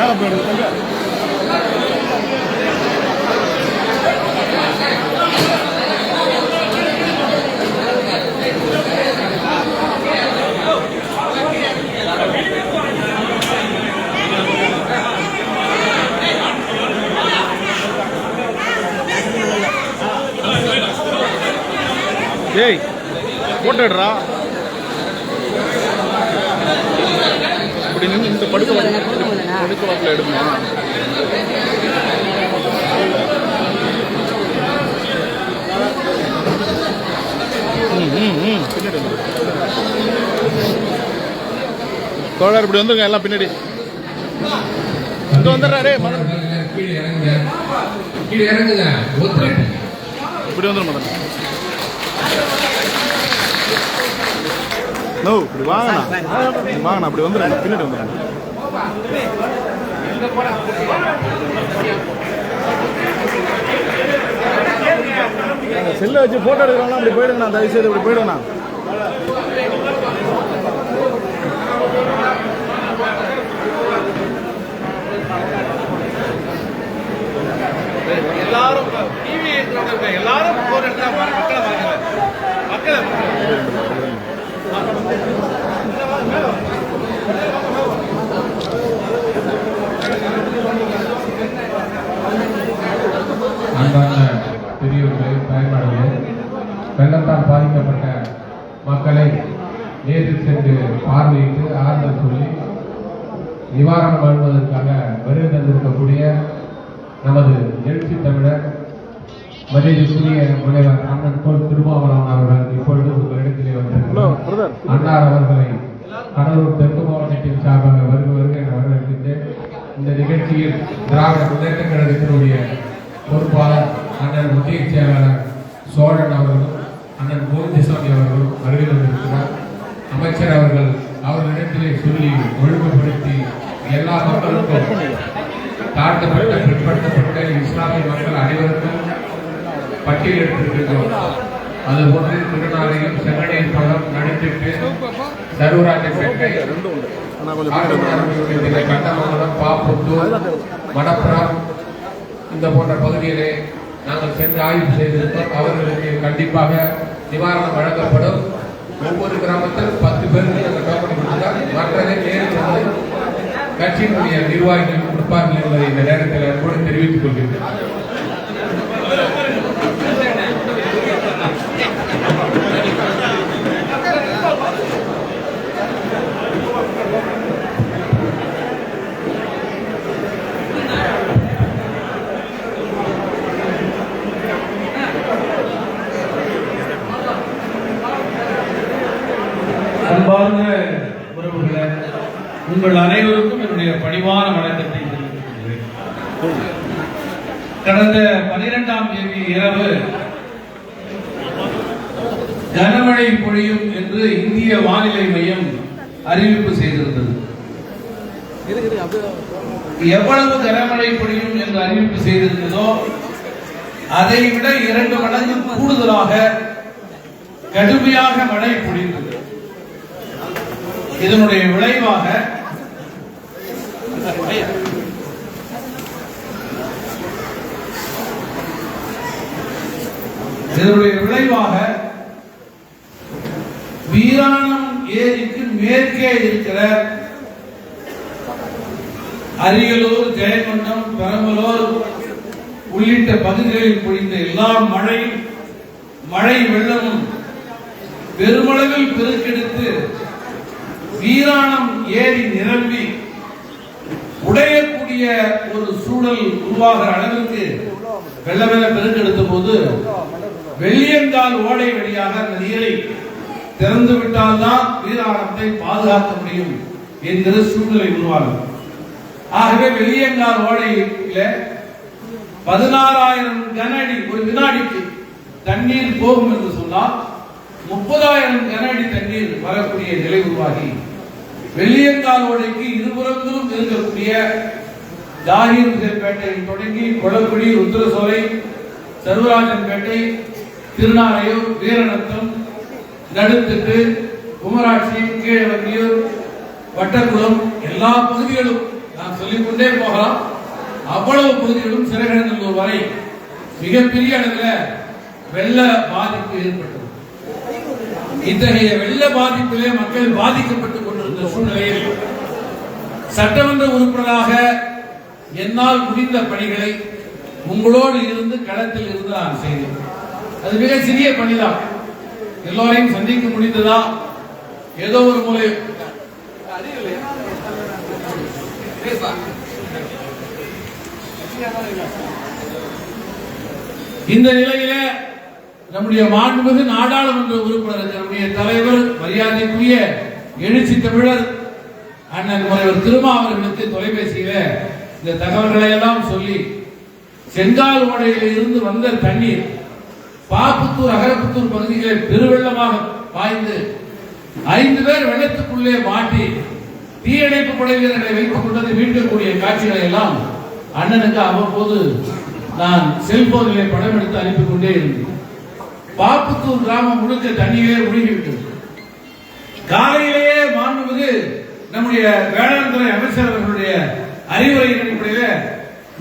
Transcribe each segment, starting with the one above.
மேலே போயிடுது கொஞ்சம் டேய் போட்டோ எடுறா இப்படி நின்று இந்த படுக்க படுக்க வாக்கில் எடுமா தோழர் இப்படி வந்துருங்க எல்லாம் பின்னாடி. இங்க வந்துடுறாரு இப்படி வந்துடும் மதன். நோ இப்படி வாங்கண்ணா. வாங்கண்ணா அப்படி வந்துடுறேன் பின்னாடி வந்துடுறேன் செல்லை வச்சு ஃபோட்டோ எடுக்கிறவங்களாம் அப்படி போயிடுங்கண்ணா தயவு செய்து இப்படி போயிடுங்கண்ணா. எல்லாரும் டிவி எல்லாரும் போர் எடுத்தா மக்களை மக்களை மக்களை அன்பார்ந்த பெரியோர்களே பயன்பாடுகளே வெள்ளத்தால் பாதிக்கப்பட்ட மக்களை நேரில் சென்று பார்வையிட்டு ஆறுதல் சொல்லி நிவாரணம் வழங்குவதற்காக வருகை தந்திருக்கக்கூடிய நமது எழுச்சி தமிழர் மரியாதைக்குரிய முனைவர் அண்ணன் போல் திருமாவளவன் அவர்கள் இப்பொழுது உங்கள் இடத்திலே வந்திருக்கிறார். அன்னார் அவர்களை கடலூர் தெற்கு மாவட்டத்தின் சார்பாக வருக வருக என வரவேற்கின்றேன். இந்த நிகழ்ச்சியில் திராவிட முன்னேற்ற கழகத்தினுடைய பொறுப்பாளர் அண்ணன் ஒன்றிய செயலாளர் சோழன் அவர்களும் அண்ணன் கோவிந்தசாமி அவர்களும் வருகை தந்திருக்கிறார் அமைச்சர் அவர்கள் அவர்களிடத்திலே சொல்லி ஒழுங்குபடுத்தி எல்லா மக்களுக்கும் தாழ்த்தப்பட்ட பிற்படுத்தப்பட்ட இஸ்லாமிய மக்கள் அனைவருக்கும் பட்டியலிட்டிருக்கின்றோம் அது போன்று திருநாளையும் செங்கடையின் படம் நடித்திட்டு சர்வராஜப்பேட்டை ரெண்டும் உண்டு கண்டமங்கலம் பாப்புத்தூர் மடப்புறம் இந்த போன்ற பகுதியிலே நாங்கள் சென்று ஆய்வு செய்திருந்தோம் அவர்களுக்கு கண்டிப்பாக நிவாரணம் வழங்கப்படும். ஒவ்வொரு கிராமத்தில் பத்து பேருக்கு நாங்கள் டோக்கன் கொடுத்தால் மற்றதை நேரில் கட்சியினுடைய நிர்வாகிகள் கொடுப்பார்கள் என்பதை இந்த நேரத்தில் கூட தெரிவித்துக் கொள்கின்றேன். அன்பார்ந்த உறவுகளே உங்கள் அனைவருக்கும் என்னுடைய பணிவான வணக்கத்தை கடந்த பனிரெண்டாம் தேதி இரவு கனமழை பொழியும் என்று இந்திய வானிலை மையம் அறிவிப்பு செய்திருந்தது. எவ்வளவு கனமழை பொழியும் என்று அறிவிப்பு செய்திருந்ததோ அதை விட இரண்டு மடங்கு கூடுதலாக கடுமையாக மழை பொழிந்தது. இதனுடைய விளைவாக இதனுடைய விளைவாக வீராணம் ஏரிக்கு மேற்கே இருக்கிற அரியலூர் ஜெயங்கொண்டம் பெரம்பலூர் உள்ளிட்ட பகுதிகளில் பொழிந்த எல்லா மழை மழை வெள்ளமும் பெருமளவில் பெருக்கெடுத்து வீராணம் ஏரி நிரம்பி உடையக்கூடிய ஒரு சூழல் உருவாகிற அளவிற்கு வெள்ள பெருக்கெடுத்த போது வெள்ளியங்கால் ஓடை வழியாக அந்த நீரை திறந்து விட்டால்தான் வீராணத்தை பாதுகாக்க முடியும் என்கிற சூழ்நிலை உருவாகும். ஆகவே வெள்ளியங்கால் ஓடையில பதினாறாயிரம் கன அடி ஒரு வினாடிக்கு தண்ணீர் போகும் என்று சொன்னால் முப்பதாயிரம் கன அடி தண்ணீர் வரக்கூடிய நிலை உருவாகி வெள்ளியங்கால் ஓடைக்கு இருபுறத்திலும் இருக்கக்கூடிய ஜாகிர் பேட்டையில் தொடங்கி கொளக்குடி ருத்ரசோலை சர்வராஜன்பேட்டை திருநாரையூர் வீரநத்தம் நடுத்துட்டு குமராட்சி கீழவங்கியூர் வட்டக்குளம் எல்லா பகுதிகளும் நான் சொல்லிக்கொண்டே போகலாம். அவ்வளவு பகுதிகளும் சிறகடநல்லூர் வரை மிகப்பெரிய அளவில் வெள்ள பாதிப்பு ஏற்பட்டது. இத்தகைய வெள்ள பாதிப்பிலே மக்கள் பாதிக்கப்பட்டுக் இந்த சூழ்நிலையில் சட்டமன்ற உறுப்பினராக என்னால் முடிந்த பணிகளை உங்களோடு இருந்து களத்தில் இருந்து நான் செய்தேன். அது மிக சிறிய பணிதான். எல்லோரையும் சந்திக்க முடிந்ததா? ஏதோ ஒரு முறை இந்த நிலையில நம்முடைய மாண்புமிகு நாடாளுமன்ற உறுப்பினர் நம்முடைய தலைவர் மரியாதைக்குரிய எழுச்சி தமிழர் அண்ணன் முனைவர் திருமாவளவனுக்கு தொலைபேசியில இந்த தகவல்களை எல்லாம் சொல்லி செங்கால் ஓடையில இருந்து வந்த தண்ணீர் பாப்புத்தூர் அகரப்புத்தூர் பகுதிகளை பெருவெள்ளமாக பாய்ந்து ஐந்து பேர் வெள்ளத்துக்குள்ளே மாட்டி தீயணைப்பு படை வீரர்களை வைத்துக் கொண்டது மீட்கக்கூடிய காட்சிகளை எல்லாம் அண்ணனுக்கு அவ்வப்போது நான் செல்போனிலே படம் எடுத்து அனுப்பி கொண்டே இருந்தேன் பாப்புத்தூர் கிராமம் முழுக்க தண்ணியிலே முழுகிவிட்டது. காலையிலேயே மாண்புமிகு நம்முடைய வேளாண் துறை அமைச்சர் அவர்களுடைய அறிவுரையின் அடிப்படையில்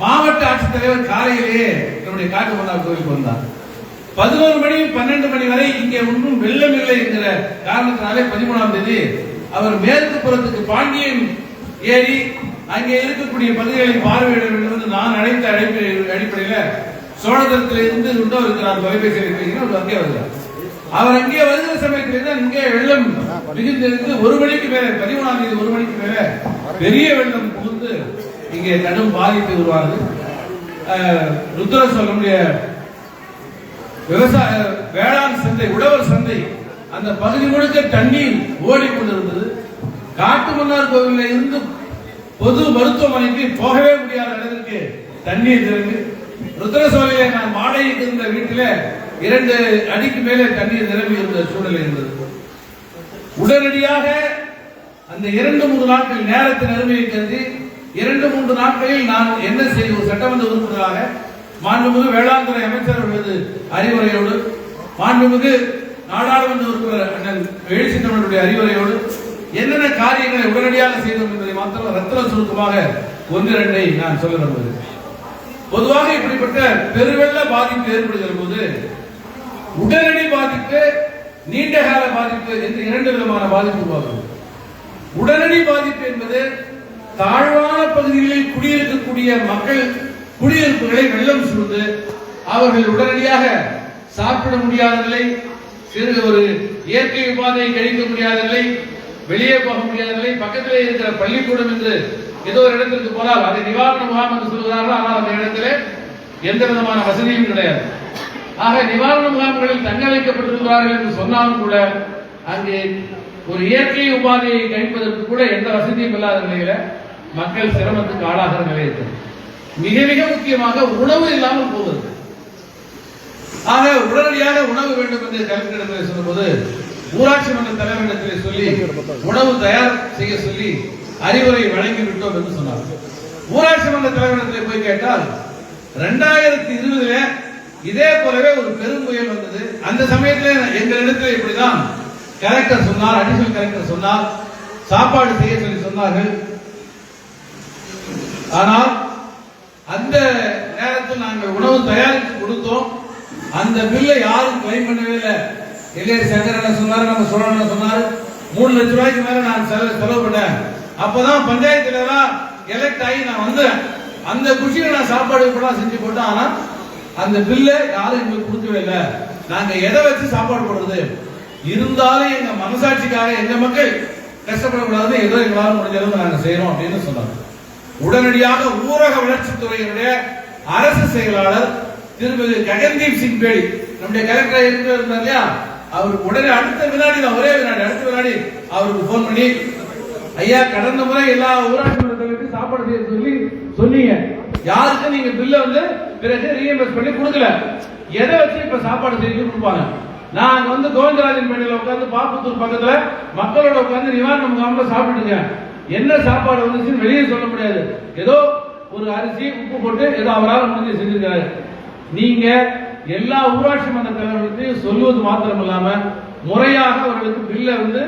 மாவட்ட ஆட்சித்தலைவர் காலையிலேயே நம்முடைய காட்டுமன்னார் கோயிலுக்கு வந்தார். பதினோரு மணி பன்னெண்டு மணி வரை இங்கே ஒன்றும் வெள்ளம் இல்லை என்கிற காரணத்தினாலே பதிமூணாம் தேதி அவர் மேற்கு புறத்துக்கு பாண்டியன் ஏறி அங்கே இருக்கக்கூடிய பகுதிகளை பார்வையிட வேண்டும் என்று நான் அழைத்த அழைப்பு அடிப்படையில் சோழதரத்தில் இருந்து இன்னொரு இருக்கிறார் தொலைபேசி இருக்கிறீங்க அவர் அங்கே வருகிறார். அவர் அங்கே வருகிற சமயத்தில் தான் இங்கே வெள்ளம் மிகுந்திருந்து ஒரு மணிக்கு மேலே பதிமூணாம் தேதி ஒரு மணிக்கு மேலே பெரிய வெள்ளம் புகுந்து இங்கே கடும் பாதிப்பு உருவாகுது அஹ், ருத்ர நம்முடைய விவசாய வேளாண் சந்தை உழவர் சந்தை அந்த பகுதி முழுக்க தண்ணீர் ஓடிக்கொண்டிருந்தது. காட்டு மன்னார் கோவிலில் இருந்து பொது மருத்துவமனைக்கு போகவே முடியாத அளவிற்கு தண்ணீர் இறங்கு ருத்ரசோலையில நான் வாடகைக்கு இருந்த வீட்டில் இரண்டு அடிக்கு மேலே தண்ணீர் நிரம்பி இருந்த சூழல் இருந்தது. உடனடியாக அந்த இரண்டு மூன்று நாட்கள் நேரத்தை நிர்ணய இரண்டு மூன்று நாட்களில் நான் என்ன செய்வோம் சட்டமன்ற உறுப்பினராக மாண்புமிகு வேளாண் துறை அமைச்சர் அவர்களது அறிவுரையோடு மாண்புமிகு நாடாளுமன்ற உறுப்பினர் அண்ணன் எழுச்சி தமிழனுடைய அறிவுரையோடு என்னென்ன காரியங்களை உடனடியாக செய்தோம் என்பதை மாத்திரம் ரத்தன சுருக்கமாக ஒன்று இரண்டை நான் சொல்ல விரும்புகிறேன். பொதுவாக இப்படிப்பட்ட பெருவெள்ள பாதிப்பு ஏற்படுகிற போது உடனடி பாதிப்பு நீண்ட கால பாதிப்பு என்று இரண்டு விதமான பாதிப்பு உருவாகும் உடனடி பாதிப்பு என்பது தாழ்வான பகுதிகளில் குடியிருக்கக்கூடிய மக்கள் குடியிருப்புகளை வெள்ளம் சூழ்ந்து அவர்கள் உடனடியாக சாப்பிட முடியாத நிலை சிறு ஒரு இயற்கை உபாதையை கழிக்க முடியாத நிலை வெளியே போக முடியாத நிலை பக்கத்திலே இருக்கிற பள்ளிக்கூடம் என்று ஏதோ ஒரு இடத்திற்கு போனால் அதை நிவாரண முகாம் என்று சொல்கிறார்கள் ஆனால் அந்த இடத்திலே எந்த விதமான வசதியும் கிடையாது. ஆக நிவாரண முகாம்களில் தங்க வைக்கப்பட்டிருக்கிறார்கள் என்று சொன்னாலும் கூட அங்கே ஒரு இயற்கை உபாதையை கழிப்பதற்கு கூட எந்த வசதியும் இல்லாத நிலையில மக்கள் சிரமத்துக்கு ஆளாகிற நிலை மிக மிக முக்கியமாக உணவு இல்லாமல் போவது. ஆக உடனடியாக உணவு வேண்டும் என்று கலெக்டரிடத்தில் சொல்லும்போது ஊராட்சி மன்ற தலைவரிடத்தில் சொல்லி உணவு தயார் செய்ய சொல்லி அறிவுரை வழங்கி விட்டோம் என்று சொன்னார். ஊராட்சி மன்ற தலைவரிடத்தில் போய் கேட்டால் ரெண்டாயிரத்தி இருபதுல இதே போலவே ஒரு பெரும் புயல் வந்தது. அந்த சமயத்துல எங்களிடத்தில் இப்படிதான். கலெக்டர் சொன்னார் அடிஷனல் கலெக்டர் சொன்னார் சாப்பாடு செய்ய சொல்லி சொன்னார்கள். ஆனால் அந்த நேரத்தில் நாங்கள் உணவு தயாரித்து கொடுத்தோம். அந்த பில்லை யாரும் கிளைம் பண்ணவே இல்லை. எல்லையர் சங்கர் என்ன சொன்னார் நம்ம சொல்லணும் சொன்னார்? மூணு லட்சம் ரூபாய்க்கு மேல நான் செலவு செலவு பண்ணேன் அப்பதான் பஞ்சாயத்து தலைவரா எலெக்ட் ஆகி நான் வந்தேன். அந்த குஷியில நான் சாப்பாடு கூட செஞ்சு போட்டேன். ஆனா அந்த பில்லை யாரும் எங்களுக்கு கொடுக்கவே இல்லை. நாங்க எதை வச்சு சாப்பாடு போடுறது? இருந்தாலும் எங்க மனசாட்சிக்காக எங்க மக்கள் கஷ்டப்படக்கூடாது ஏதோ எங்களால் முடிஞ்ச நாங்க செய்யறோம் அப்படின்னு சொன்னாங்க. உடனடியாக ஊரக வளர்ச்சித்துறையினுடைய அரசு செயலாளர் திருமதி ககன்தீப் சிங் பேடி நம்முடைய கலெக்டர் இருந்தார் இல்லையா? அவருக்கு உடனே அடுத்த வினாடி தான் ஒரே வினாடி அடுத்த வினாடி அவருக்கு போன் பண்ணி ஐயா கடந்த முறை எல்லா ஊராட்சி மன்றங்களுக்கு சாப்பாடு செய்ய சொல்லி சொன்னீங்க. யாருக்கும் நீங்க பில்ல வந்து பிறகு ரீஎம்பர்ஸ் பண்ணி கொடுக்கல? எதை வச்சு இப்ப சாப்பாடு செஞ்சு கொடுப்பாங்க? நான் வந்து கோவிந்தராஜன் மேடையில உட்காந்து பாப்புத்தூர் பக்கத்துல மக்களோட உட்காந்து நிவாரண முகாம்ல சாப்பிட்டுங்க என்ன சாப்பாடு வந்துச்சுன்னு வெளியே சொல்ல முடியாது. ஏதோ ஒரு அரிசி உப்பு போட்டு ஏதோ அவரால் முடிஞ்சு செஞ்சிருக்காரு. நீங்க எல்லா ஊராட்சி மன்ற தலைவர்களுக்கும் சொல்லுவது மாத்திரம் இல்லாம முறையாக அவர்களுக்கு பில்ல வந்து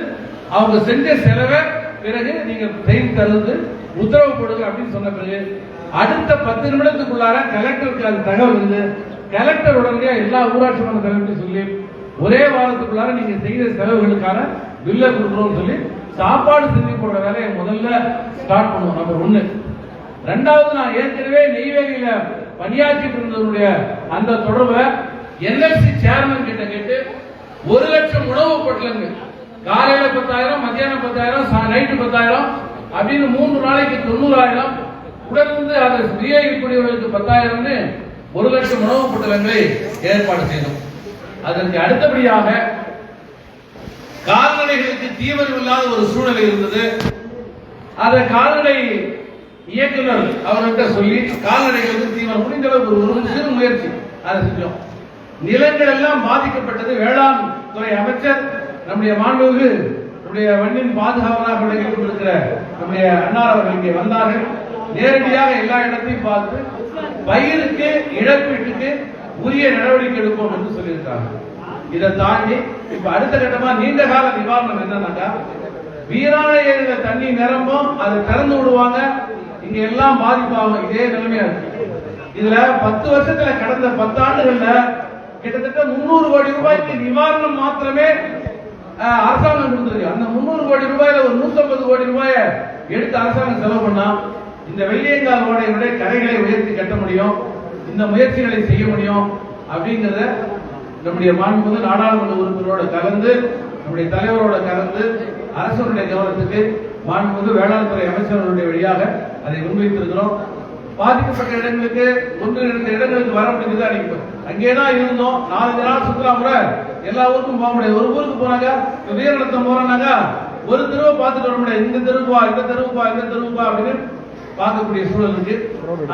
அவங்க செஞ்ச செலவை பிறகு நீங்க செய்து தருவது உத்தரவு போடுங்க அப்படின்னு சொன்ன பிறகு அடுத்த பத்து நிமிடத்துக்குள்ளார கலெக்டருக்கு அது தகவல் இருந்து கலெக்டர் உடனே எல்லா ஊராட்சி மன்ற தலைவர்கிட்டையும் சொல்லி ஒரே வாரத்துக்குள்ளார நீங்க செய்த செலவுகளுக்கான பில்லை கொடுக்குறோம்னு சொல்லி சாப்பாடு செஞ்சு போடுற வேலையை முதல்ல ஸ்டார்ட் பண்ணுவோம். நம்பர் ஒண்ணு ரெண்டாவது நான் ஏற்கனவே நெய்வேலியில பணியாற்றிட்டு இருந்தவருடைய அந்த தொடர்பை என்எல்சி சேர்மன் கிட்ட கேட்டு ஒரு லட்சம் உணவு பொட்டலங்க காலையில பத்தாயிரம் மத்தியானம் பத்தாயிரம் நைட்டு பத்தாயிரம் அப்படின்னு மூன்று நாளைக்கு தொண்ணூறாயிரம் உடனிருந்து அதை விநியோகிக்கக்கூடியவர்களுக்கு பத்தாயிரம்னு ஒரு லட்சம் உணவு புத்தகங்களை ஏற்பாடு செய்தோம். அதற்கு அடுத்தபடியாக கால்நடைகளுக்கு தீவிரம் இல்லாத ஒரு சூழ்நிலை இருந்தது. அதை கால்நடை இயக்குனர் அவர்கிட்ட சொல்லி கால்நடைகளுக்கு தீவிரம் முடிந்த அளவுக்கு ஒரு ஒரு சிறு முயற்சி அதை செஞ்சோம். நிலங்கள் எல்லாம் பாதிக்கப்பட்டது. வேளாண் துறை அமைச்சர் நம்முடைய மாண்புமிகு நம்முடைய மண்ணின் பாதுகாவலாக விளங்கிக் கொண்டிருக்கிற நம்முடைய அன்னார் அவர்கள் இங்கே வந்தார்கள். நேரடியாக எல்லா இடத்தையும் பார்த்து பயிருக்கு இழப்பீட்டுக்கு உரிய நடவடிக்கை எடுப்போம் என்று சொல்லியிருக்காங்க. இதை தாண்டி இப்ப அடுத்த கட்டமா நீண்ட கால நிவாரணம் என்னன்னாக்கா வீராண ஏரியில தண்ணி நிரம்பும் அதை திறந்து விடுவாங்க. இங்க எல்லாம் பாதிப்பாகும். இதே நிலைமையா இருக்கு. இதுல பத்து வருஷத்துல கடந்த பத்தாண்டுகள்ல கிட்டத்தட்ட முன்னூறு கோடி ரூபாய்க்கு நிவாரணம் மாத்திரமே அரசாங்கம் கொடுத்துருக்கு. அந்த முன்னூறு கோடி ரூபாயில ஒரு 150 கோடி ரூபாய எடுத்து அரசாங்கம் செலவு பண்ணா இந்த வெள்ளியங்கால் விட கரைகளை உயர்த்தி கட்ட முடியும் இந்த முயற்சிகளை செய்ய முடியும் அப்படிங்கிறத நம்முடைய மாண்புமிகு நாடாளுமன்ற உறுப்பினரோட கலந்து நம்முடைய தலைவரோட கலந்து அரசனுடைய கவனத்துக்கு மாண்புமிகு வேளாண் துறை அமைச்சர்களுடைய வழியாக அதை முன்வைத்திருக்கிறோம். பாதிக்கப்பட்ட இடங்களுக்கு ஒன்று இரண்டு இடங்களுக்கு வர முடிஞ்சது அன்னைக்கு அங்கே தான் இருந்தோம் நாலஞ்சு நாள் சுற்றுலா கூட எல்லா ஊருக்கும் போக முடியாது. ஒரு ஊருக்கு போனாங்க இப்ப வீரநத்தம் போறோம்னாங்க ஒரு தெருவை பார்த்துட்டு வர முடியாது. இந்த தெருவுக்கு வா இந்த தெருவுக்கு வா இந்த தெருவுக்கு வா அப்படின்னு பார்க்கக்கூடிய சூழல் இருக்கு.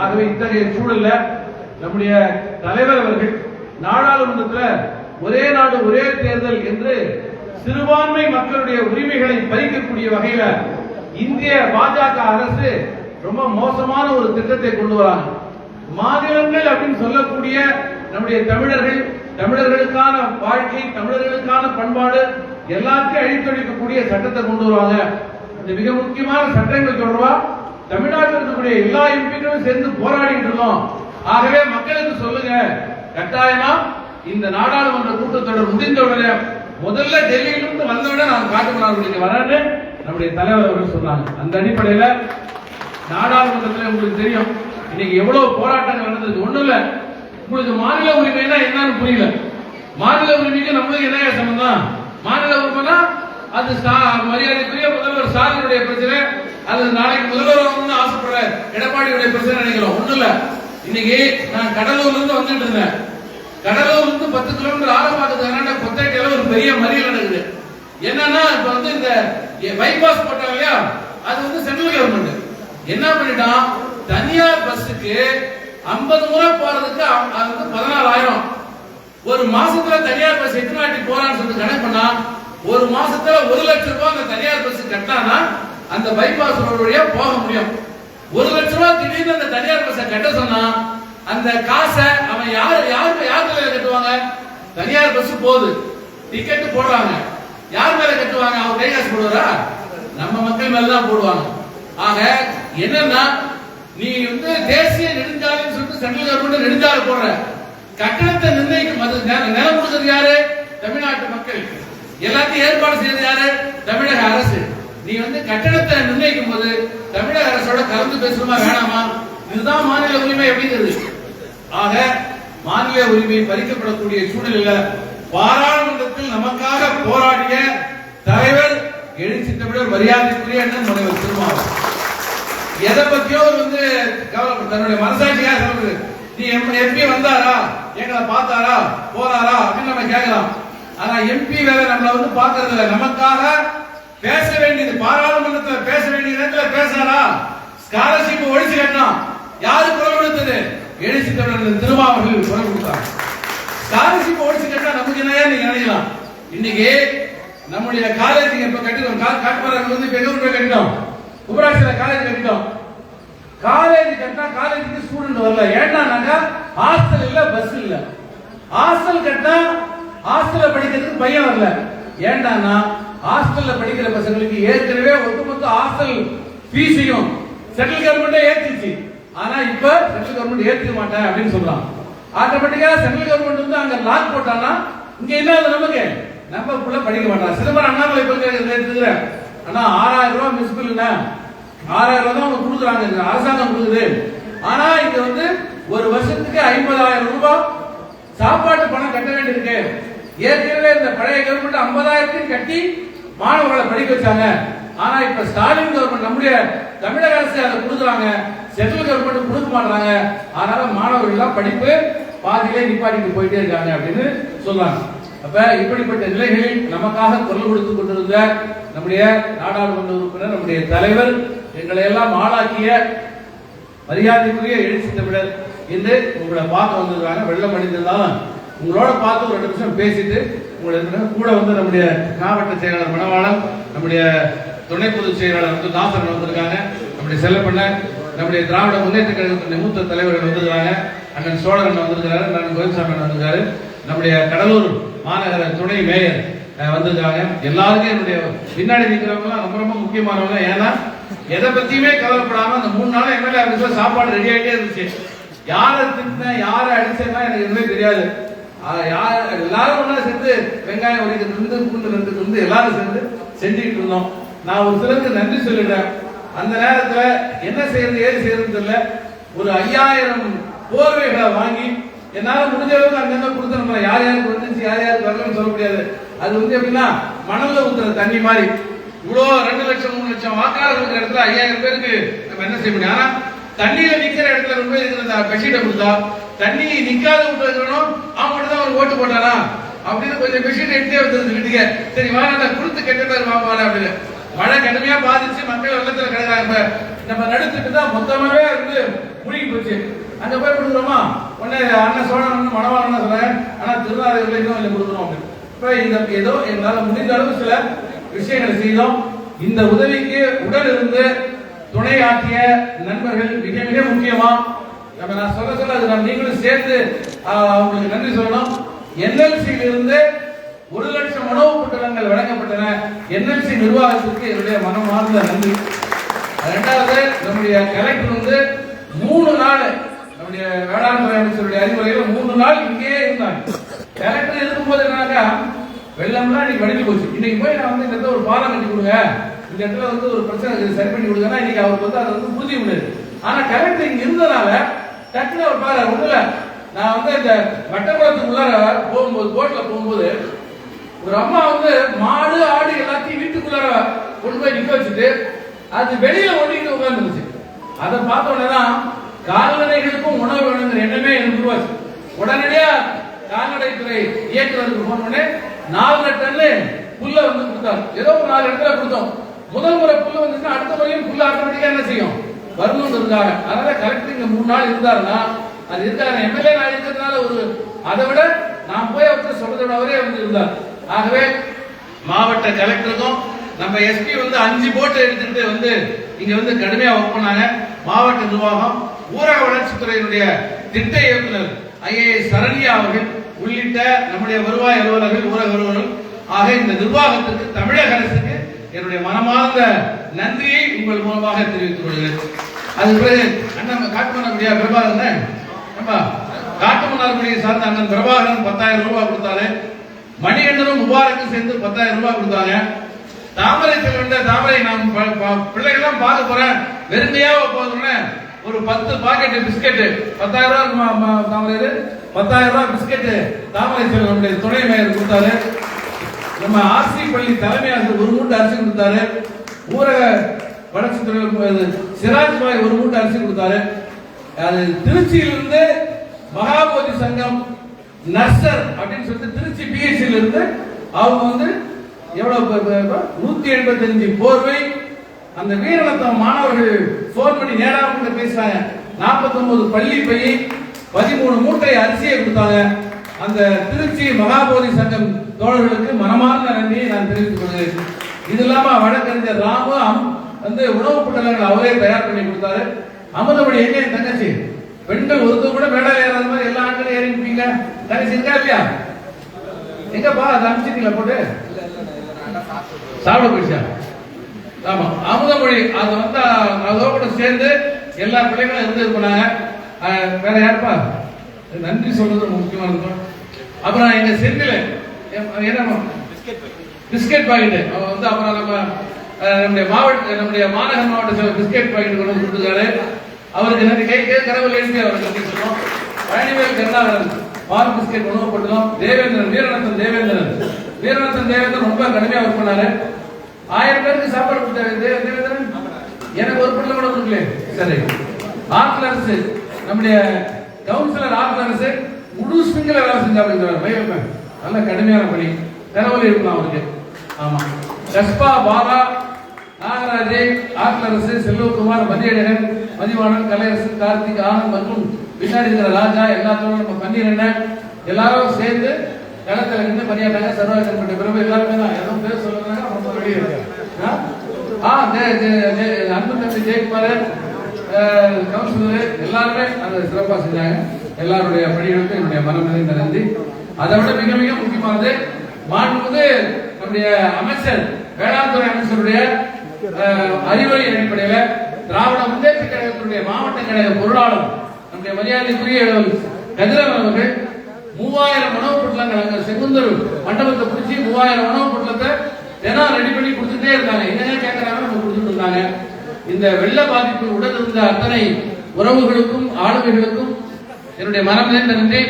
ஆகவே இத்தகைய சூழல்ல நம்முடைய தலைவர் அவர்கள் நாடாளுமன்றத்தில் ஒரே நாடு ஒரே தேர்தல் என்று சிறுபான்மை மக்களுடைய உரிமைகளை பறிக்கக்கூடிய வகையில இந்திய பாஜக அரசு ரொம்ப மோசமான ஒரு திட்டத்தை கொண்டு வராங்க. மாநிலங்கள் அப்படின்னு சொல்லக்கூடிய நம்முடைய தமிழர்கள் தமிழர்களுக்கான வாழ்க்கை தமிழர்களுக்கான பண்பாடு எல்லாத்தையும் அழித்தொழிக்கக்கூடிய சட்டத்தை கொண்டு வருவாங்க. இந்த மிக முக்கியமான சட்டங்கள் தொடர்பா தமிழ்நாட்டில் இருக்கக்கூடிய எல்லா எம்பிக்களும் சேர்ந்து போராடிட்டு இருக்கோம். ஆகவே மக்களுக்கு சொல்லுங்க கட்டாயமா இந்த நாடாளுமன்ற கூட்டத்தொடர் முடிந்த உடனே முதல்ல டெல்லியிலிருந்து வந்தவுடனே நான் காட்டுமன்னார் நீங்க வரேன்னு நம்முடைய தலைவர் அவர்கள் சொன்னாங்க. அந்த அடிப்படையில நாடாளுமன்றத்தில் உங்களுக்கு தெரியும் இன்னைக்கு எவ்வளவு போராட்டங்கள் நடந்தது. ஒண்ணும் இல்ல. உங்களுக்கு மாநில உரிமைனா என்னன்னு புரியல. மாநில உரிமைக்கு நம்மளுக்கு என்ன சம்பந்தம்? மாநில உரிமைனா அது மரியாதைக்குரிய முதல்வர் ஸ்டாலினுடைய பிரச்சனை. அல்லது நாளைக்கு முதல்வர் ஆகணும்னு ஆசைப்படுற எடப்பாடியுடைய பிரச்சனை நினைக்கிறோம். ஒண்ணு இல்ல. இன்னைக்கு நான் கடலூர்ல இருந்து வந்துட்டு இருந்தேன். கடலூர்ல இருந்து பத்து கிலோமீட்டர் ஆரம்பாக்கத்துக்கு கொத்தேட்டையில ஒரு பெரிய மறியல் நடக்குது. என்னன்னா இப்ப வந்து இந்த பைபாஸ் போட்டாங்க இல்லையா? அது வந்து சென்ட்ரல் கவர்மெண்ட் என்ன பண்ணிட்டான்? தனியார் பஸ்ஸுக்கு 50 முறை போறதுக்கு அது வந்து பதினாலாயிரம். ஒரு மாசத்துல தனியார் பஸ் எத்தனை வாட்டி போறான்னு சொல்லி கணக்கு பண்ணா ஒரு மாசத்துல ஒரு லட்சம் ரூபாய் அந்த தனியார் பஸ் கட்டினா அந்த பைபாஸ் ரோடு வழியா போக முடியும். ஒரு லட்சம் ரூபாய் திடீர்னு அந்த தனியார் பஸ்ஸை கட்ட சொன்னா அந்த காசை அவன் யார் யாருக்கு யார் மேல கட்டுவாங்க? தனியார் பஸ் போகுது. டிக்கெட் போடுறாங்க. யார் மேல கட்டுவாங்க? அவர் கை காசு போடுவாரா? நம்ம மக்கள் மேல தான் போடுவாங்க. ஆக என்னன்னா நீ வந்து தேசிய நெடுஞ்சாலைன்னு சொல்லிட்டு சென்ட்ரல் கவர்மெண்ட் நெடுஞ்சாலை போடுற. கட்டணத்தை நிர்ணயிக்கும் அது நெ- நிலம் கொடுத்தது யாரு? தமிழ்நாட்டு மக்கள். எல்லாத்தையும் ஏற்பாடு செய்யறது யாரு? தமிழக அரசு. நீ வந்து கட்டணத்தை நிர்ணயிக்கும் போது தமிழக அரசோட கலந்து பேசணுமா வேணாமா? இதுதான் மாநில உரிமை அப்படிங்கிறது. ஆக மாநில உரிமை பறிக்கப்படக்கூடிய சூழ்நிலையில பாராளுமன்றத்தில் நமக்காக போராடிய தலைவர் எழுச்சி தமிழர் மரியாதைக்குரிய அண்ணன் முனைவர் திருமாவளவன். எதை பத்தியோ வந்து கவலை தன்னுடைய மனசாட்சியாக சொல்றது நீ எம்பி வந்தாரா? எங்களை பார்த்தாரா? போறாரா அப்படின்னு நம்ம கேட்கலாம். ஆனா எம்பி வேற நம்மளை வந்து பாக்குறது இல்லை நமக்காக பேச வேண்டியது பாராளுமன்றத்தில் பேச வேண்டிய நேரத்தில் பேசினாரா ஸ்காலர்ஷிப் ஒழிச்சு கட்டணும் யாரு குரல் கொடுத்தது? எழுச்சி தமிழர் திருமாவர்கள் குரல் கொடுத்தாங்க ஸ்காலர்ஷிப் ஒழிச்சு கட்டா நமக்கு என்னையா நீங்க நினைக்கலாம்? இன்னைக்கு நம்முடைய காலேஜ் இப்ப கட்டிடும் காட்டுமரம் வந்து இப்ப எங்க ஊர்ல கட்டிட்டோம் உபராட்சியில காலேஜ் கட்டிட்டோம் காலேஜ் கட்டினா காலேஜுக்கு ஸ்டூடெண்ட் வரல. ஏன்னாக்கா ஹாஸ்டல் இல்ல பஸ் இல்ல. ஹாஸ்டல் கட்டினா ஹாஸ்டல்ல படிக்கிறதுக்கு பையன் வரல. ஏன்டானா ஹாஸ்டல்ல படிக்கிற பசங்களுக்கு ஏற்கனவே ஒட்டுமொத்த ஹாஸ்டல் ஃபீஸையும் சென்ட்ரல் கவர்மெண்டே ஏத்திச்சு ஆனா இப்ப சென்ட்ரல் கவர்மெண்ட் ஏத்துக்க மாட்டேன் அப்படின்னு சொல்றான் ஆட்டோமேட்டிக்கா சென்ட்ரல் கவர்மெண்ட் வந்து அங்க லாக் போட்டானா இங்க என்ன நமக்கு? நம்ம புள்ள படிக்க மாட்டான். சிதம்பரம் அண்ணாமலை பல்கலைக்கழகத்தில் ஆனா ஆறாயிரம் ரூபாய் மிஸ்பிள்னா ஆறாயிரம் ரூபாய் தான் அவங்க கொடுக்குறாங்க. அரசாங்கம் கொடுக்குது. ஆனா இங்க வந்து ஒரு வருஷத்துக்கு ஐம்பதாயிரம் ரூபாய் சாப்பாட்டு பணம் கட்ட வேண்டியிருக்கு. ஏற்கனவே இந்த பழைய கவர்மெண்ட் ஐம்பதாயிரத்தையும் கட்டி மாணவர்களை படிக்க வச்சாங்க. ஆனா இப்ப ஸ்டாலின் கவர்மெண்ட் நம்முடைய தமிழக அரசு அதை கொடுக்குறாங்க. சென்ட்ரல் கவர்மெண்ட் கொடுக்க மாட்டாங்க அதனால மாணவர்கள் எல்லாம் படிப்பு பாதியிலே நிப்பாட்டிட்டு போயிட்டே இருக்காங்க அப்படின்னு சொல்றாங்க. அப்ப இப்படிப்பட்ட நிலைகளில் நமக்காக குரல் கொடுத்து கொண்டிருந்த நம்முடைய நாடாளுமன்ற உறுப்பினர் நம்முடைய தலைவர் எங்களை எல்லாம் ஆளாக்கிய மரியாதைக்குரிய எழுச்சி தமிழர் இன்று உங்களை பார்க்க வந்திருக்காங்க. வெள்ளம் அணிந்திருந்தாலும் உங்களோட பார்த்து ஒரு ரெண்டு நிமிஷம் பேசிட்டு கூட வந்து நம்முடைய மாவட்ட செயலாளர் மணவாளன் நம்முடைய துணை பொதுச் செயலாளர் வந்து தாசன் வந்திருக்காங்க நம்முடைய செல்லப்பண்ண நம்முடைய திராவிட முன்னேற்ற கழகத்தினுடைய மூத்த தலைவர்கள் வந்திருக்காங்க அண்ணன் சோழன் வந்திருக்கிறாரு அண்ணன் கோவிந்தசாமி அண்ணன் வந்திருக்காரு நம்முடைய கடலூர் மாநகர துணை மேயர் வந்திருக்காங்க. எல்லாருக்கும் என்னுடைய பின்னாடி நிற்கிறவங்க ரொம்ப ரொம்ப முக்கியமானவங்க. ஏன்னா எதை பத்தியுமே கவலைப்படாம அந்த மூணு நாள் எம்எல்ஏ ஆஃபீஸ்ல சாப்பாடு ரெடி ஆகிட்டே இருந்துச்சு. யாரை திட்டினேன் யாரை அடிச்சேன்னா எனக்கு எதுவுமே தெரியாது. யார் எல்லாரும் ஒன்றா சேர்ந்து வெங்காயம் உடைக்கிறது இருந்து பூண்டு வந்துட்டு இருந்து எல்லாரும் சேர்ந்து செஞ்சுக்கிட்டு இருந்தோம். நான் ஒரு சிலருக்கு நன்றி சொல்லிடுறேன் அந்த நேரத்தில் என்ன செய்யறது ஏது செய்யறது தெரியல. ஒரு ஐயாயிரம் போர்வைகளை வாங்கி என்னால் முடிஞ்ச அளவுக்கு அங்கங்க கொடுத்து நம்ம யார் யாருக்கு வந்துச்சு யார் யாருக்கு வரலன்னு சொல்ல முடியாது. அது வந்து எப்படின்னா மணல்ல ஊத்துற தண்ணி மாதிரி. இவ்வளோ ரெண்டு லட்சம் மூணு லட்சம் வாக்காளர் இருக்கிற இடத்துல ஐயாயிரம் பேருக்கு நம்ம என்ன செய்ய முடியும்? ஆனா தண்ணியில நிக்கிற இடத்துல ரொம்ப போய் இருக்கிற அந்த பெட்ஷீட்டை கொடுத்தா தண்ணி நிக்காத விட்டு இருக்கணும் அவன் ஓட்டு போட்டானா அப்படின்னு கொஞ்சம் மிஷின் எடுத்தே வந்துருது வீட்டுக்கு. சரி வாங்க நான் கொடுத்து கெட்ட பேர் அப்படின்னு. மழை கடுமையா பாதிச்சு மக்கள் வெள்ளத்துல கிடக்குறாங்க நம்ம நடுத்துட்டு தான் மொத்தமாவே வந்து முழுகி போச்சு. அங்க போய் கொடுக்குறோமா? உடனே அண்ணன் சோழன் மனவாளன் சொல்றேன். ஆனா திருநாளையில் இன்னும் கொஞ்சம் கொடுக்குறோம் அப்படின்னு. இப்ப இந்த ஏதோ எங்களால முடிந்த அளவு சில விஷயங்களை செய்தோம். இந்த உதவிக்கு உடன் இருந்து துணையாற்றிய நண்பர்கள் மிக மிக முக்கியமா நம்ம நான் சொல்ல சொல்ல அது நம்ம நீங்களும் சேர்ந்து அவங்களுக்கு நன்றி சொல்லணும். என்எல்சியில் இருந்து ஒரு லட்சம் உணவு புத்தகங்கள் வழங்கப்பட்டன. என்எல்சி நிர்வாகத்திற்கு என்னுடைய மனமார்ந்த நன்றி. ரெண்டாவது நம்முடைய கலெக்டர் வந்து மூணு நாள் நம்முடைய வேளாண் துறை அமைச்சருடைய அறிவுரையில் மூணு நாள் இங்கேயே இருந்தாங்க. கலெக்டர் இருக்கும்போது என்னன்னாக்கா வெள்ளம்லாம் இன்னைக்கு வடிஞ்சு போச்சு. இன்னைக்கு போய் நான் வந்து இந்த இடத்துல ஒரு பாலம் கட்டி கொடுங்க. இந்த இடத்துல வந்து ஒரு பிரச்சனை சரி பண்ணி கொடுங்கன்னா இன்னைக்கு அவருக்கு வந்து அதை வந்து புரிஞ்சுக்க முடியாது ஆனா கலெக்டர் இங்க இருந்தனால டக்குனு ஒரு பாரு ஒண்ணுல. நான் வந்து இந்த வட்டக்குளத்துக்கு உள்ளார போகும்போது போட்ல போகும்போது ஒரு அம்மா வந்து மாடு ஆடு எல்லாத்தையும் வீட்டுக்குள்ளார கொண்டு போய் நிக்க வச்சுட்டு அது வெளியில ஓடிட்டு உட்கார்ந்துருச்சு. அதை பார்த்த உடனே தான் கால்நடைகளுக்கும் உணவு வேணுங்கிற எண்ணமே எனக்கு உருவாச்சு. உடனடியா கால்நடைத்துறை இயக்குநருக்கு போன உடனே நாலு டன்னு புல்ல வந்து கொடுத்தாங்க ஏதோ ஒரு நாலு இடத்துல கொடுத்தோம். முதல் முறை புல்லு வந்துச்சுன்னா அடுத்த முறையும் புல்லு ஆட்டோமேட்டிக்கா என்ன செய்யும்? வரணும்னு இருக்காங்க அதனால கலெக்டர் இங்க மூணு நாள் இருந்தாருன்னா அது இருக்காரு எம்எல்ஏ நான் இருக்கிறதுனால ஒரு அதை விட நான் போய் அவர்கிட்ட சொல்றதோட அவரே வந்து இருந்தார். ஆகவே மாவட்ட கலெக்டருக்கும் நம்ம எஸ்பி வந்து அஞ்சு போட்டு எடுத்துட்டு வந்து இங்க வந்து கடுமையா ஒர்க் பண்ணாங்க. மாவட்ட நிர்வாகம் ஊரக வளர்ச்சித்துறையினுடைய திட்ட இயக்குனர் ஐஏஎஸ் சரண்யா அவர்கள் உள்ளிட்ட நம்முடைய வருவாய் அலுவலர்கள் ஊரக அலுவலர்கள். ஆக இந்த நிர்வாகத்திற்கு தமிழக அரசுக்கு என்னுடைய மனமார்ந்த நன்றியை உங்கள் மூலமாக தெரிவித்துக் கொள்கிறேன். அது பிறகு அண்ணன் காட்டுமன்னகுடியா பிரபாகரன் ஆமா காட்டுமன்னார்குடியை சார்ந்த அண்ணன் பிரபாகரன் பத்தாயிரம் ரூபாய் கொடுத்தாரு. மணிகண்டனும் முபாரக்கும் சேர்ந்து பத்தாயிரம் ரூபாய் கொடுத்தாங்க. தாமரை செல்வன் தாமரை நான் ப- பிள்ளைகள்லாம் பார்க்க போறேன். வெறுமையா போதும்னு ஒரு பத்து பாக்கெட் பிஸ்கெட் பத்தாயிரம் ரூபாய் தாமரை பத்தாயிரம் ரூபாய் பிஸ்கெட் தாமரை செல்வனுடைய துணை மேயர் கொடுத்தாரு. நம்ம ஆர்சி பள்ளி தலைமை ஆசிரியர் ஒரு மூட்டை அரிசி கொடுத்தாரு. ஊரக வளர்ச்சித்துறை சிராஜ் பாய் ஒரு மூட்டை அரிசி கொடுத்தாரு. அது திருச்சியிலிருந்து மகாபோதி சங்கம் நர்சர் அப்படின்னு சொல்லிட்டு திருச்சி பிஹெச்சில இருந்து அவங்க வந்து எவ்வளவு நூத்தி எண்பத்தஞ்சு போர்வை. அந்த வீரநத்தம் மாணவர்கள் போன் பண்ணி நேராக கூட பேசுறாங்க 49 பள்ளி பையன் பதிமூணு மூட்டை அரிசியை கொடுத்தாங்க. அந்த திருச்சி மகாபோதி சங்கம் தோழர்களுக்கு மனமார்ந்த நன்றியை நான் தெரிவித்துக் கொள்கிறேன். இது இல்லாம வழக்கறிஞர் ராமு அம்- வந்து உணவு பொட்டலங்கள் அவரே தயார் பண்ணி கொடுத்தாரு. அமுதமொழி எங்க? என் தங்கச்சி. பெண்கள் ஒருத்தர் கூட மேடை ஏறாத மாதிரி எல்லா ஆண்களும் ஏறி இருப்பீங்க தங்கச்சி இருக்கா இல்லையா? எங்கப்பா அதை அனுப்பிச்சிட்டீங்களா போட்டு. சாப்பிட போயிடுச்சா? ஆமா. அமுதமொழி அது வந்து அதோ கூட சேர்ந்து எல்லா பிள்ளைகளும் இருந்து போனாங்க வேற யாருப்பா? நன்றி சொல்றது முக்கியமா இருக்கும். அப்புறம் எங்க செந்தில என்ன பிஸ்கெட் பாக்கெட் அவன் வந்து அப்புறம் நம்ம நம்முடைய மாவட்ட நம்முடைய மாநகர் மாவட்ட பிஸ்கெட் பாக்கெட் கொண்டு கொடுத்துருக்காரு. அவருக்கு நன்றி கை கை கடவுள் எழுதி அவருக்கு நன்றி சொல்லுவோம் பழனிவேல் கருணாகரன் பால் பிஸ்கெட் உணவு போட்டுக்கலாம் தேவேந்திரன் வீரநந்தன் தேவேந்திரன். வீரநந்தன் தேவேந்திரன் ரொம்ப கடுமையா ஒர்க் பண்ணாரு. ஆயிரம் பேருக்கு சாப்பாடு கொடுத்தாரு தேவேந்திரன்? எனக்கு ஒரு பொருள் கூட கொடுக்கல சரி. ஆட்கள் அரசு நம்முடைய கவுன்சிலர் ஆட்கள் அரசு முழு சிங்கள வேலை செஞ்சாங்க மயிலப்பன் நல்ல கடுமையான பணி. திறவலி இருக்கலாம் அவருக்கு? ஆமா. கஸ்பா பாலா நாகராஜே ஆட்லரசு செல்வகுமார் மதியழகன் மதிவாணன் கலையரசு கார்த்திக் ஆனந்த் மற்றும் பின்னாடி இருக்கிற ராஜா எல்லாத்தோட நம்ம பன்னீரண்ணன் எல்லாரும் சேர்ந்து களத்தில் இருந்து பணியாட்டாங்க சர்வாஜன் பட்ட பிறகு எல்லாருமே தான். எதுவும் பேர் சொல்லுறாங்க ரொம்ப வெளியே இருக்கு. ஆ? அன்பு தம்பி ஜெயக்குமார் அஹ், கவுன்சிலர் எல்லாருமே அதை சிறப்பாக செஞ்சாங்க. எல்லாருடைய பணிகளுக்கும் என்னுடைய மனம் நிறைந்த நன்றி. அதை விட மிக மிக முக்கியமானது மாண்புமிகு நம்முடைய அமைச்சர் வேளாண் துறை அமைச்சருடைய அறிவுரை அறிவுரையின் அடிப்படையில திராவிட முன்னேற்ற கழகத்தினுடைய மாவட்ட கழக பொருளாளர் நம்முடைய மரியாதைக்குரிய கதிரவன் அவர்கள் மூவாயிரம் உணவுப் பொருட்கள் அங்க செகுந்தர் மண்டபத்தை பிடிச்சி மூவாயிரம் உணவுப் பொருட்களத்தை தினம் ரெடி பண்ணி கொடுத்துட்டே இருந்தாங்க என்னென்ன கேட்கறாங்க நம்ம கொடுத்துட்டு இருந்தாங்க இந்த வெள்ள பாதிப்பு உடன் இருந்த அத்தனை உறவுகளுக்கும் ஆளுமைகளுக்கும் என்னுடைய மனம் நிறைந்த நன்றி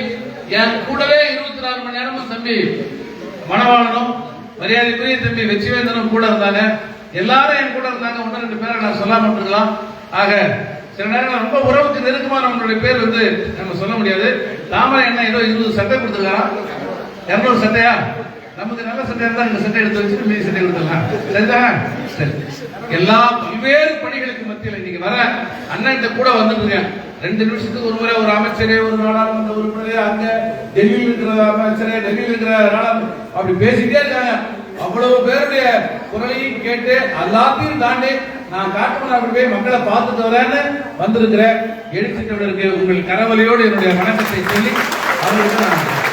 என் கூடவே இருபத்தி நாலு மணி நேரமும் தம்பி மணவாளனும் மரியாதைக்குரிய தம்பி வெற்றிவேந்தனும் கூட இருந்தாங்க. எல்லாரும் என் கூட இருந்தாங்க. ஒன்று ரெண்டு பேரை நான் சொல்லாம இருக்கலாம் ஆக சில நேரங்கள் ரொம்ப உறவுக்கு நெருக்கமானவங்களுடைய பேர் வந்து நம்ம சொல்ல முடியாது. தாமரை என்ன ஏதோ இருபது சட்டை கொடுத்துருக்கான் இரநூறு சட்டையா? நமக்கு நல்ல சட்டையா இருந்தா இந்த சட்டை எடுத்து வச்சு மீதி சட்டை கொடுத்துடலாம். சரிதான்? சரி. எல்லா பல்வேறு பணிகளுக்கு மத்தியில் இன்னைக்கு வர அண்ணன் கூட வந்துட்டு ரெண்டு நிமிஷத்துக்கு ஒரு முறை ஒரு அமைச்சரே ஒரு நாடாளுமன்ற உறுப்பினரே அங்க டெல்லியில் இருக்கிற அமைச்சரே டெல்லியில் இருக்கிற நாடாளுமன்ற அப்படி பேசிட்டே இருக்காங்க. அவ்வளவு பேருடைய குரலையும் கேட்டு எல்லாத்தையும் தாண்டி நான் காட்டுமன்னார் போய் மக்களை பார்த்துட்டு வரேன்னு வந்திருக்கிறேன். எழுச்சித்தவர்களுக்கு உங்கள் கரவலையோடு என்னுடைய வணக்கத்தை சொல்லி அவர்களுக்கு நான்